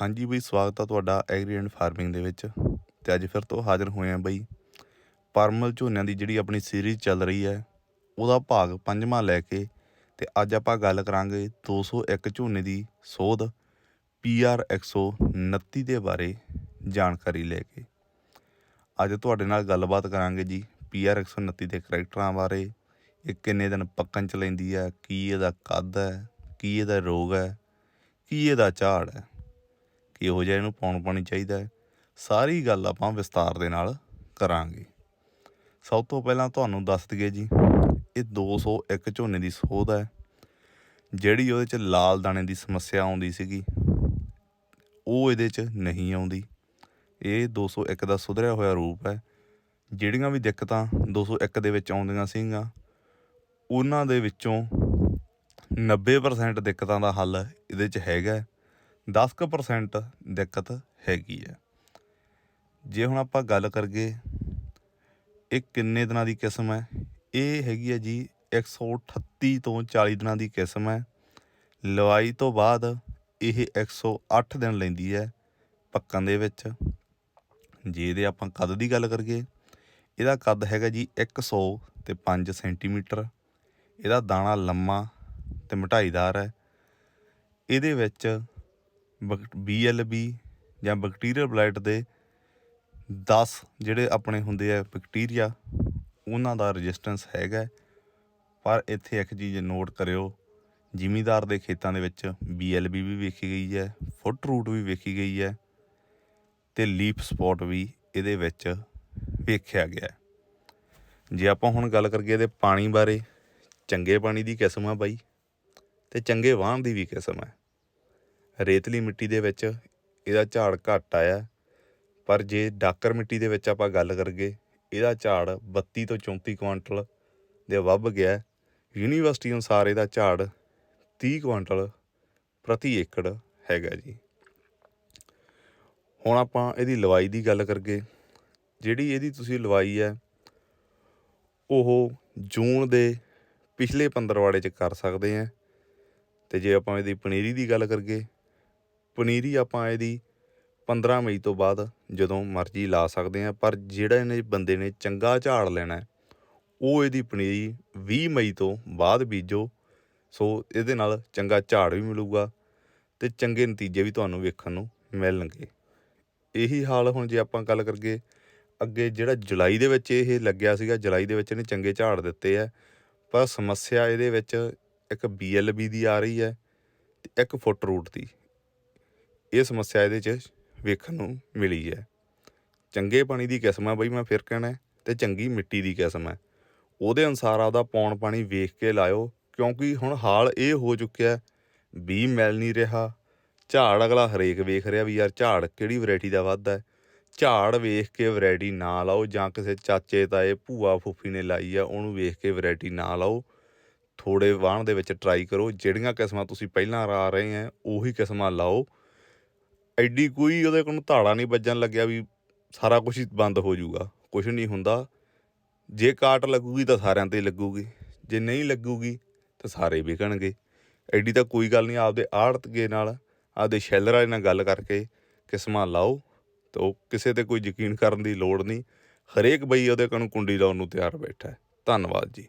ਹਾਂਜੀ ਬਈ, ਸਵਾਗਤ ਆ ਤੁਹਾਡਾ ਐਗਰੀ ਐਂਡ ਫਾਰਮਿੰਗ ਦੇ ਵਿੱਚ। ਤੇ ਅੱਜ ਫਿਰ ਤੋਂ ਹਾਜ਼ਰ ਹੋਏ ਆ ਬਈ, ਪਰਮਲ ਝੋਨਿਆਂ ਦੀ ਜਿਹੜੀ ਆਪਣੀ ਸੀਰੀਜ਼ ਚੱਲ ਰਹੀ ਹੈ, ਉਹਦਾ ਭਾਗ ਪੰਜਵਾਂ ਲੈ ਕੇ ਤੇ ਅੱਜ ਆਪਾਂ ਗੱਲ ਕਰਾਂਗੇ 201 ਝੋਨੇ ਦੀ ਸੋਧ ਪੀਆਰ 129 ਦੇ ਬਾਰੇ ਜਾਣਕਾਰੀ ਲੈ ਕੇ। ਅੱਜ ਤੁਹਾਡੇ ਨਾਲ ਗੱਲਬਾਤ ਕਰਾਂਗੇ ਜੀ ਪੀਆਰ 129 ਦੇ ਕਰੈਕਟਰਾਂ ਬਾਰੇ, ਇਹ ਕਿੰਨੇ ਦਿਨ ਪੱਕਣ ਚ ਲੈਂਦੀ ਹੈ, ਕੀ ਇਹਦਾ ਕੱਦ ਹੈ, ਕੀ ਇਹਦਾ ਰੋਗ ਹੈ, ਕੀ ਇਹਦਾ ਝਾੜ ਹੈ। ਇਹੋ ਜਿਹਾ ਇਹਨੂੰ ਪਾਉਣ ਪਾਣੀ ਚਾਹੀਦਾ ਹੈ। ਸਾਰੀ ਗੱਲ ਆਪਾਂ ਵਿਸਤਾਰ ਦੇ ਨਾਲ ਕਰਾਂਗੇ। ਸਭ ਤੋਂ ਪਹਿਲਾਂ ਤੁਹਾਨੂੰ ਦੱਸ ਦਈਏ ਜੀ, ਇਹ 201 ਝੋਨੇ ਦੀ ਸੋਧ ਹੈ। ਜਿਹੜੀ ਉਹਦੇ ਚ ਲਾਲ ਦਾਣੇ ਦੀ ਸਮੱਸਿਆ ਆਉਂਦੀ ਸੀਗੀ, ਉਹ ਇਹਦੇ ਚ ਨਹੀਂ ਆਉਂਦੀ। ਇਹ 201 ਦਾ ਸੁਧਰਿਆ ਹੋਇਆ ਰੂਪ ਹੈ। ਜਿਹੜੀਆਂ ਵੀ ਦਿੱਕਤਾਂ 201 ਦੇ ਵਿੱਚ ਆਉਂਦੀਆਂ ਸੀਗੀਆਂ, ਉਹਨਾਂ ਦੇ ਵਿੱਚੋਂ 90% ਦਿੱਕਤਾਂ ਦਾ ਹੱਲ ਇਹਦੇ ਚ ਹੈਗਾ 10% ਦਿੱਕਤ ਹੈਗੀ ਹੈ। ਜੇ ਹੁਣ ਆਪਾਂ ਗੱਲ ਕਰੀਏ ਇਹ ਕਿੰਨੇ ਦਿਨਾਂ ਦੀ ਕਿਸਮ ਹੈ, ਇਹ ਹੈਗੀ ਹੈ ਜੀ 138 ਤੋਂ 40 ਦਿਨਾਂ ਦੀ ਕਿਸਮ ਹੈ। ਲਵਾਈ ਤੋਂ ਬਾਅਦ ਇਹ 108 ਦਿਨ ਲੈਂਦੀ ਹੈ ਪੱਕਣ ਦੇ ਵਿੱਚ। ਜੇ ਇਹਦੇ ਆਪਾਂ ਕੱਦ ਦੀ ਗੱਲ ਕਰੀਏ, ਇਹਦਾ ਕੱਦ ਹੈਗਾ ਜੀ 100 ਤੇ 5 ਸੈਂਟੀਮੀਟਰ। ਇਹਦਾ ਦਾਣਾ ਲੰਮਾ ਤੇ ਮੋਟਾਈਦਾਰ ਹੈ। ਇਹਦੇ ਵਿੱਚ ਬੀਐਲਬੀ ਜਾਂ ਬੈਕਟੀਰੀਅਲ ਬਲਾਈਟ ਦੇ 10 ਜਿਹੜੇ ਆਪਣੇ ਹੁੰਦੇ ਆ ਬੈਕਟੀਰੀਆ ਉਹਨਾਂ ਦਾ ਰੈਜ਼ਿਸਟੈਂਸ ਹੈਗਾ। ਪਰ ਇੱਥੇ ਇੱਕ ਚੀਜ਼ ਨੋਟ ਕਰਿਓ, ਜ਼ਿਮੀਦਾਰ ਦੇ ਖੇਤਾਂ ਦੇ ਵਿੱਚ ਬੀਐਲਬੀ ਵੀ ਵੇਖੀ ਗਈ ਹੈ, ਫੁੱਟ ਰੂਟ ਵੀ ਵੇਖੀ ਗਈ ਹੈ ਤੇ ਲੀਪ ਸਪੌਟ ਵੀ ਇਹਦੇ ਵਿੱਚ ਵੇਖਿਆ ਗਿਆ ਜੇ ਆਪਾਂ ਹੁਣ ਗੱਲ ਕਰੀਏ ਇਹਦੇ ਪਾਣੀ ਬਾਰੇ, ਚੰਗੇ ਪਾਣੀ ਦੀ ਕਿਸਮ ਆ ਬਾਈ ਤੇ ਚੰਗੇ ਵਾਹਣ ਦੀ ਵੀ ਕਿਸਮ ਹੈ। ਰੇਤਲੀ ਮਿੱਟੀ ਦੇ ਵਿੱਚ ਇਹਦਾ ਝਾੜ ਘੱਟ ਆਇਆ। ਪਰ ਜੇ ਡਾਕਰ ਮਿੱਟੀ ਦੇ ਵਿੱਚ ਆਪਾਂ ਗੱਲ ਕਰੀਏ, ਇਹਦਾ ਝਾੜ 32 ਤੋਂ 34 ਕੁਇੰਟਲ ਦੇ ਵੱਧ ਗਿਆ। ਯੂਨੀਵਰਸਿਟੀ ਅਨੁਸਾਰ ਇਹਦਾ ਝਾੜ 30 ਕੁਇੰਟਲ ਪ੍ਰਤੀ ਏਕੜ ਹੈਗਾ ਜੀ। ਹੁਣ ਆਪਾਂ ਇਹਦੀ ਲਵਾਈ ਦੀ ਗੱਲ ਕਰੀਏ, ਜਿਹੜੀ ਇਹਦੀ ਤੁਸੀਂ ਲਵਾਈ ਹੈ, ਉਹ ਜੂਨ ਦੇ ਪਿਛਲੇ ਪੰਦਰਵਾੜੇ ਚ ਕਰ ਸਕਦੇ ਆ ਤੇ ਜੇ ਆਪਾਂ ਇਹਦੀ ਪਨੀਰੀ ਦੀ ਗੱਲ ਕਰੀਏ ਪਨੀਰੀ ਆਪਾਂ ਇਹਦੀ 15 ਮਈ ਤੋਂ ਬਾਅਦ ਜਦੋਂ ਮਰਜ਼ੀ ਲਾ ਸਕਦੇ ਹਾਂ, ਪਰ ਜਿਹੜਾ ਇਹਨੇ ਬੰਦੇ ਨੇ ਚੰਗਾ ਝਾੜ ਲੈਣਾ ਉਹ ਇਹਦੀ ਪਨੀਰੀ ਵੀਹ ਮਈ ਤੋਂ ਬਾਅਦ ਬੀਜੋ, ਸੋ ਇਹਦੇ ਨਾਲ ਚੰਗਾ ਝਾੜ ਵੀ ਮਿਲੂਗਾ ਤੇ ਚੰਗੇ ਨਤੀਜੇ ਵੀ ਤੁਹਾਨੂੰ ਵੇਖਣ ਨੂੰ ਮਿਲਣਗੇ। ਇਹੀ ਹਾਲ ਹੁਣ ਜੇ ਆਪਾਂ ਗੱਲ ਕਰੀਏ, ਅੱਗੇ ਜਿਹੜਾ ਜੁਲਾਈ ਦੇ ਵਿੱਚ ਇਹ ਲੱਗਿਆ ਸੀਗਾ, ਜੁਲਾਈ ਦੇ ਵਿੱਚ ਇਹਨੇ ਚੰਗੇ ਝਾੜ ਦਿੱਤੇ ਆ, ਪਰ ਸਮੱਸਿਆ ਇਹਦੇ ਵਿੱਚ ਇੱਕ ਬੀਐਲਬੀ ਦੀ ਆ ਰਹੀ ਹੈ ਤੇ ਇੱਕ ਫੁੱਟ ਰੂਟ ਦੀ। ਇਹ ਸਮੱਸਿਆ ਇਹਦੇ 'ਚ ਵੇਖਣ ਨੂੰ ਮਿਲੀ ਹੈ। ਚੰਗੇ ਪਾਣੀ ਦੀ ਕਿਸਮ ਆ ਬਈ ਮੈਂ ਫਿਰ ਕਹਿਣਾ ਹੈ, ਤੇ ਚੰਗੀ ਮਿੱਟੀ ਦੀ ਕਿਸਮ ਹੈ। ਉਹਦੇ ਅਨੁਸਾਰ ਆਪਦਾ ਪੌਣ ਪਾਣੀ ਵੇਖ ਕੇ ਲਾਇਓ ਕਿਉਂਕਿ ਹੁਣ ਹਾਲ ਇਹ ਹੋ ਚੁੱਕਿਆ ਵੀ ਮਿਲ ਨਹੀਂ ਰਿਹਾ। ਝਾੜ ਅਗਲਾ ਹਰੇਕ ਵੇਖ ਰਿਹਾ ਵੀ ਯਾਰ ਝਾੜ ਕਿਹੜੀ ਵੈਰਾਈਟੀ ਦਾ ਵੱਧਦਾ ਹੈ। ਝਾੜ ਵੇਖ ਕੇ ਵੈਰਾਈਟੀ ਨਾ ਲਾਓ ਜਾਂ ਕਿਸੇ ਚਾਚੇ ਤਾਏ ਭੂਆ ਫੁੱਫੀ ਨੇ ਲਾਈ ਆ ਉਹਨੂੰ ਵੇਖ ਕੇ ਵੈਰਾਈਟੀ ਨਾ ਲਾਓ। ਥੋੜੇ ਵਾਹਣ ਦੇ ਵਿੱਚ ਟਰਾਈ ਕਰੋ ਜਿਹੜੀਆਂ ਕਿਸਮਾਂ ਤੁਸੀਂ ਪਹਿਲਾਂ ਰਾ ਰਹੇ ਆ ਉਹੀ ਕਿਸਮਾਂ ਲਾਓ। ਐਡੀ ਕੋਈ ਉਹਦੇ ਕੋਲ ਧਾੜਾ ਨਹੀਂ ਵੱਜਣ ਲੱਗਿਆ ਵੀ ਸਾਰਾ ਕੁਝ ਹੀ ਬੰਦ ਹੋ ਜਾਊਗਾ ਕੁਝ ਨਹੀਂ ਹੁੰਦਾ। ਜੇ ਕਾਟ ਲੱਗੂਗੀ ਤਾਂ ਸਾਰਿਆਂ ਤੇ ਲੱਗੂਗੀ, ਜੇ ਨਹੀਂ ਲੱਗੂਗੀ ਤਾਂ ਸਾਰੇ ਵਿਕਣਗੇ। ਐਡੀ ਤਾਂ ਕੋਈ ਗੱਲ ਨਹੀਂ, ਆਪਦੇ ਆੜਤਗੇ ਨਾਲ, ਆਪਦੇ ਸ਼ੈਲਰਾਂ ਨਾਲ ਗੱਲ ਕਰਕੇ ਕਿਸਮਾਂ ਲਾਓ, ਤਾਂ ਉਹ ਕਿਸੇ ਤੇ ਕੋਈ ਯਕੀਨ ਕਰਨ ਦੀ ਲੋੜ ਨਹੀਂ। ਹਰੇਕ ਬਈ ਉਹਦੇ ਕੋਲ ਕੁੰਡੀ ਲਾਉਣ ਨੂੰ ਤਿਆਰ ਬੈਠਾ ਹੈ। ਧੰਨਵਾਦ ਜੀ।